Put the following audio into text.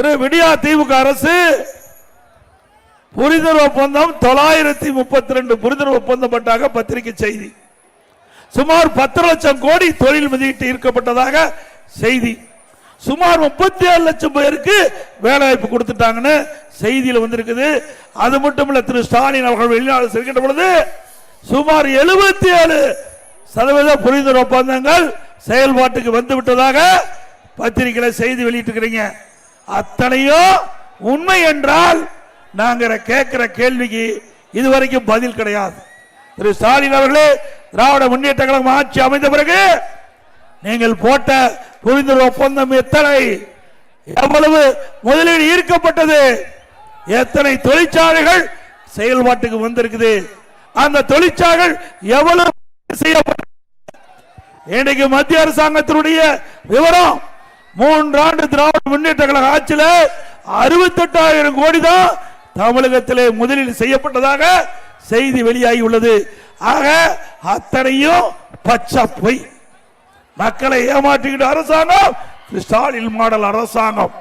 திரு விடியா திமுக அரசு புரிதல் ஒப்பந்தம் தொள்ளாயிரத்தி முப்பத்தி ரெண்டு புரிதல் ஒப்பந்தம் பட்டாக பத்திரிகை செய்தி. சுமார் பத்து லட்சம் கோடி தொழில் முதலீட்டு ஈர்க்கப்பட்டதாக செய்தி. சுமார் முப்பத்தி ஏழு லட்சம் பேருக்கு வேலை வாய்ப்பு கொடுத்துட்டாங்கன்னு செய்தியில் வந்திருக்குது. அது மட்டும் இல்ல திரு ஸ்டாலின் அவர்கள் வெளிநாடு செல்கின்ற பொழுது சுமார் எழுபத்தி ஏழு சதவீத புரிந்துணர்வு ஒப்பந்தங்கள் செயல்பாட்டுக்கு வந்து விட்டதாக பத்திரிகையில செய்தி வெளியிட்டிருக்கிறீங்க. அத்தனையோ உண்மை என்றால் நாங்கள் கேட்கிற கேள்விக்கு இதுவரைக்கும் பதில் கிடையாது. திரு ஸ்டாலின் அவர்களே திராவிட முன்னேற்ற கழகம் ஆட்சி அமைந்த பிறகு நீங்கள் போட்ட புரிந்துணர்வு ஒப்பந்தம் எத்தனை? எவ்வளவு முதலீடு ஈர்க்கப்பட்டது? எத்தனை தொழிற்சாலைகள் செயல்பாட்டுக்கு வந்திருக்குது? அந்த தொழிற்சாலைகள் எவ்வளவு செய்யப்பட்டது? இன்றைக்கு மத்திய அரசாங்கத்தினுடைய விவரம் மூன்றாண்டு திராவிட முன்னேற்ற கழக ஆட்சியில அறுபத்தெட்டாயிரம் கோடி தான் தமிழகத்திலே முதலீடு செய்யப்பட்டதாக செய்தி வெளியாகி உள்ளது ஆக அத்தனையும் பச்சை பொய். மக்களை ஏமாற்றிக்கிட்டு அரசாங்கம் ஸ்டாலின் மாடல் அரசாங்கம்.